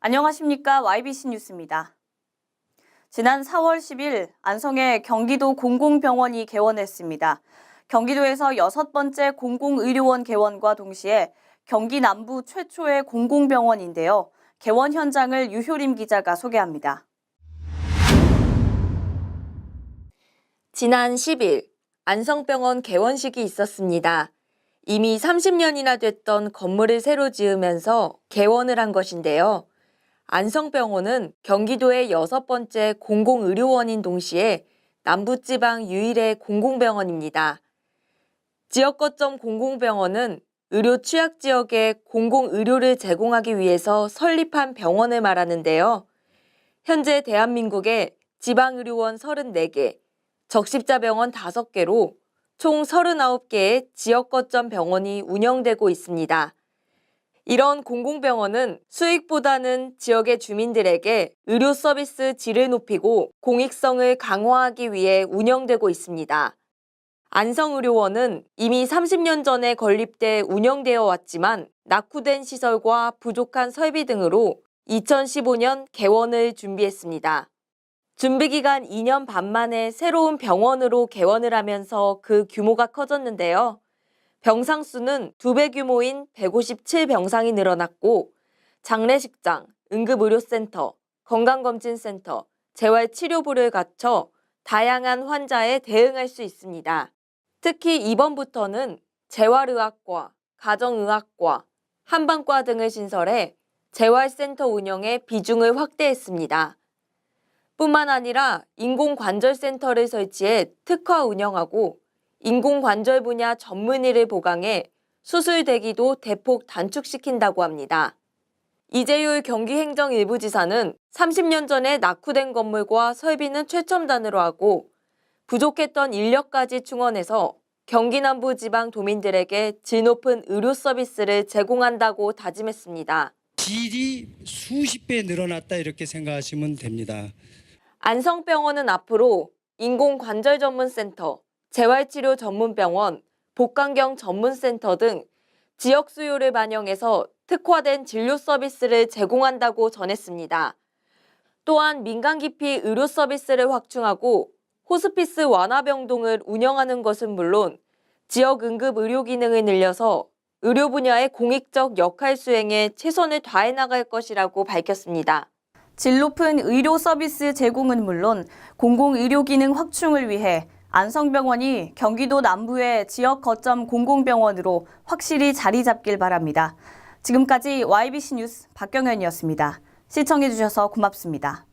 안녕하십니까. YBC 뉴스입니다. 지난 4월 10일 안성의 경기도 공공병원이 개원했습니다. 경기도에서 여섯 번째 공공의료원 개원과 동시에 경기 남부 최초의 공공병원인데요. 개원 현장을 유효림 기자가 소개합니다. 지난 10일 안성병원 개원식이 있었습니다. 이미 30년이나 됐던 건물을 새로 지으면서 개원을 한 것인데요. 안성병원은 경기도의 여섯 번째 공공의료원인 동시에 남부지방 유일의 공공병원입니다. 지역 거점 공공병원은 의료 취약 지역에 공공의료를 제공하기 위해서 설립한 병원을 말하는데요. 현재 대한민국에 지방의료원 34개, 적십자병원 5개로 총 39개의 지역 거점 병원이 운영되고 있습니다. 이런 공공병원은 수익보다는 지역의 주민들에게 의료 서비스 질을 높이고 공익성을 강화하기 위해 운영되고 있습니다. 안성의료원은 이미 30년 전에 건립돼 운영되어 왔지만 낙후된 시설과 부족한 설비 등으로 2015년 개원을 준비했습니다. 준비기간 2년 반 만에 새로운 병원으로 개원을 하면서 그 규모가 커졌는데요. 병상 수는 2배 규모인 157병상이 늘어났고 장례식장, 응급의료센터, 건강검진센터, 재활치료부를 갖춰 다양한 환자에 대응할 수 있습니다. 특히 이번부터는 재활의학과, 가정의학과, 한방과 등을 신설해 재활센터 운영에 비중을 확대했습니다. 뿐만 아니라 인공관절센터를 설치해 특화 운영하고 인공관절 분야 전문의를 보강해 수술 대기도 대폭 단축시킨다고 합니다. 이재율 경기행정일부지사는 30년 전에 낙후된 건물과 설비는 최첨단으로 하고 부족했던 인력까지 충원해서 경기 남부 지방 도민들에게 질 높은 의료 서비스를 제공한다고 다짐했습니다. 질이 수십 배 늘어났다 이렇게 생각하시면 됩니다. 안성병원은 앞으로 인공관절 전문센터, 재활치료 전문병원, 복강경 전문센터 등 지역 수요를 반영해서 특화된 진료 서비스를 제공한다고 전했습니다. 또한 민간 기피 의료 서비스를 확충하고 호스피스 완화 병동을 운영하는 것은 물론 지역 응급 의료 기능을 늘려서 의료 분야의 공익적 역할 수행에 최선을 다해 나갈 것이라고 밝혔습니다. 질 높은 의료 서비스 제공은 물론 공공 의료 기능 확충을 위해 안성병원이 경기도 남부의 지역 거점 공공병원으로 확실히 자리 잡길 바랍니다. 지금까지 YBC 뉴스 박경현이었습니다. 시청해주셔서 고맙습니다.